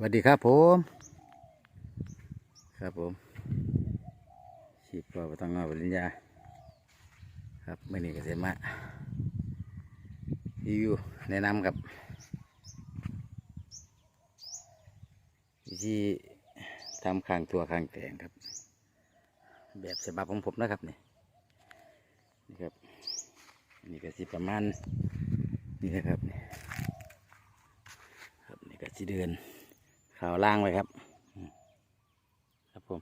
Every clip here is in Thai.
สวัสดีครับผม ครับผมชีพปอปต้องงอปริญญา ครับไม่นี่เกษมารีวิวแนะนำครับวิธีทำข้างตัวข้างแตงครับ แบบฉบับของผมนะครับนี่นี่ครับนี่ก็สิประมาณนี่นะครับนี่ครับนี่ก็สิเดิน ข่าวล่างไว้ครับ ครับผม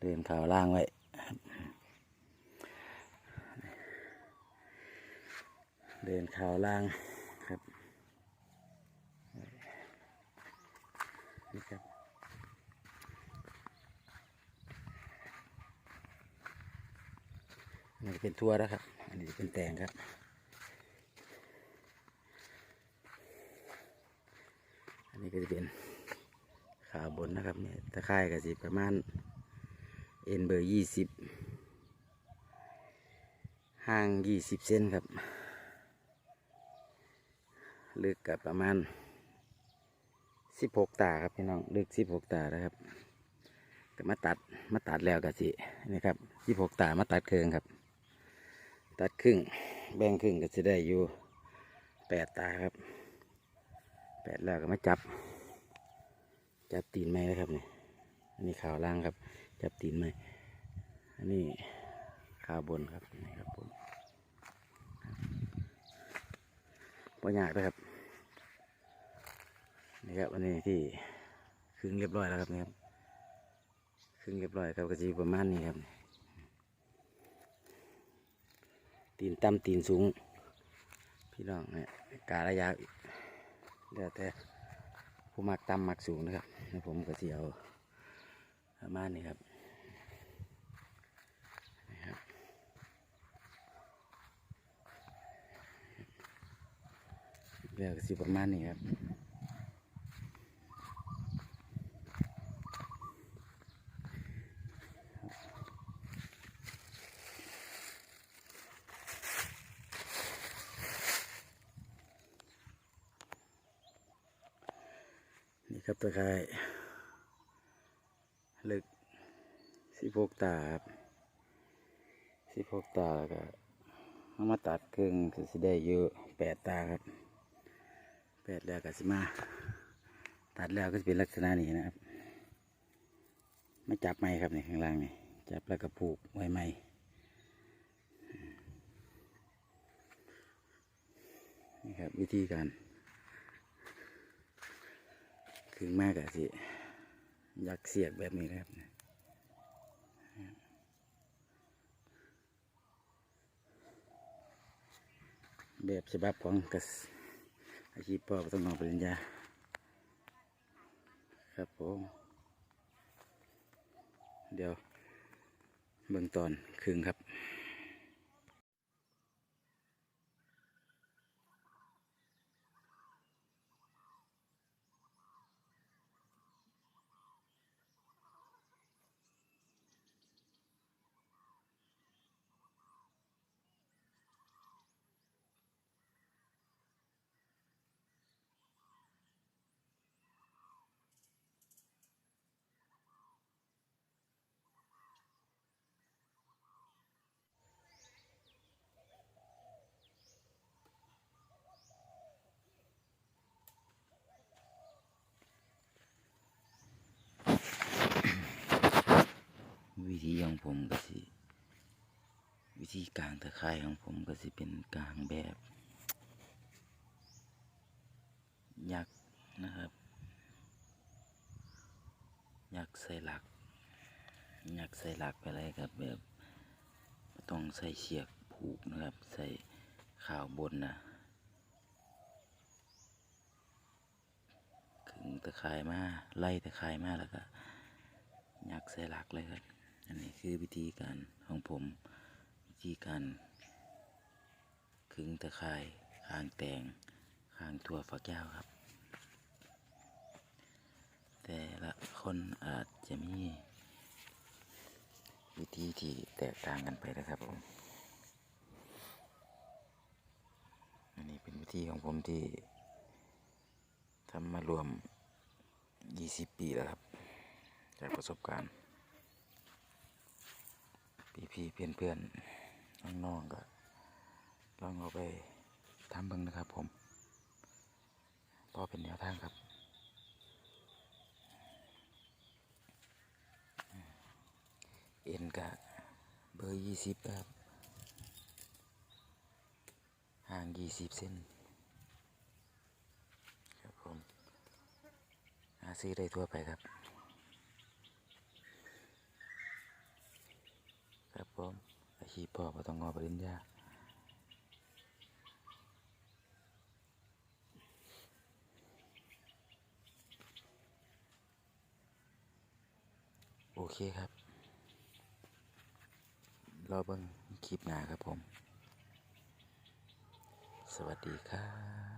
เดินข่าวล่างไว้เดินข่าวล่างครับนี่ครับนี่เป็นทั่วแล้วครับ อันนี้จะเป็นแตงครับอันนี้ก็จะเป็น ขาบนนะครับเนี่ยตะไคร่ก็สิประมาณเอ็นเบอร์ยี่สิบห่างยี่สิบเซนครับ ลึกกับประมาณสิบหกตาครับพี่น้องลึกสิบหกตานะครับก็มาตัดมาตัดแล้วก็สินี่ครับสิบหกตามาตัดเคืองครับ ตัดครึ่งแบ่งครึ่งก็จะได้อยู่แปดตาครับแปดแล้วก็มาจับ จับตีนไม้นะครับนี่อันนี้ขาวล่างครับ จับตีนไม้อันนี้ขาวบนครับนี่ครับผมปัญยากนะครับนี่ครับอันนี้ที่ครึ่งเรียบร้อยแล้วครับนี่ครับครึ่งเรียบร้อยครับก็จะอยู่ประมาณนี้ครับ ตีนต่ำตีนสูง พี่น้องเนี่ยการะยะแล้วแต่ ผู้มักต่ำมักสูงนะครับแล้วผมก็เสียวประมาณนี้ครับนี่ครับแล้วก็สิประมาณนี้ครับ ครับตะไคร้ลึกสิบหกตาครับสิบหกตาแล้วก็เอามาตัดครึ่งก็สิได้เยอะแปดตาครับแปดแล้วก็สิมา ตัดแล้วก็จะเป็นลักษณะนี้นะครับ ไม่จับไม้ครับนี่ข้างล่างนี่จับแล้วก็ผูกไว้ไม้นี่ครับวิธีการ ถึงมากอะสิอยากเสียกแบบนี้ครับแบบฉบับของกษอาชีพพ่อต้องนองปริญญา ครับผมเดี๋ยวเบื้องตอนครึ่งครับ วิธีของผมก็สิ วิธีกลางตะไคร่ของผมก็สิเป็นกลางแบบ ยักษ์นะครับ ยักษ์ใส่หลัก ยักษ์ใส่หลักไปเลยครับแบบต้องใส่เชือกผูกนะครับ ใส่ข่าวบนนะขึงตะไคร่มาไล่ตะไคร่มาแล้วก็ยักใส่หลักเลยครับ อันนี้คือวิธีการของผม วิธีการขึงตะไคร่คางแตงคางถั่วฝักยาวครับ แต่ละคนอาจจะมีวิธีที่แตกต่างกันไปนะครับผมอันนี้เป็นวิธีของผมที่ทำมารวมยี่สิบปีแล้วครับ จากประสบการณ์ พี่พี่เพื่อนเพื่อนๆน้องๆก็ลองเอาไปทำเบิ่งนะครับผมพอเป็นแนวทางครับเอ็นกะเบอร์ยี่สิบครับห่างยี่สิบเซนครับผมหาซื้อได้ทั่วไปครับผม ต่อปต้องงอปริญญาโอเคครับ รอเบิ้งคลิปหน้าครับผม สวัสดีครับ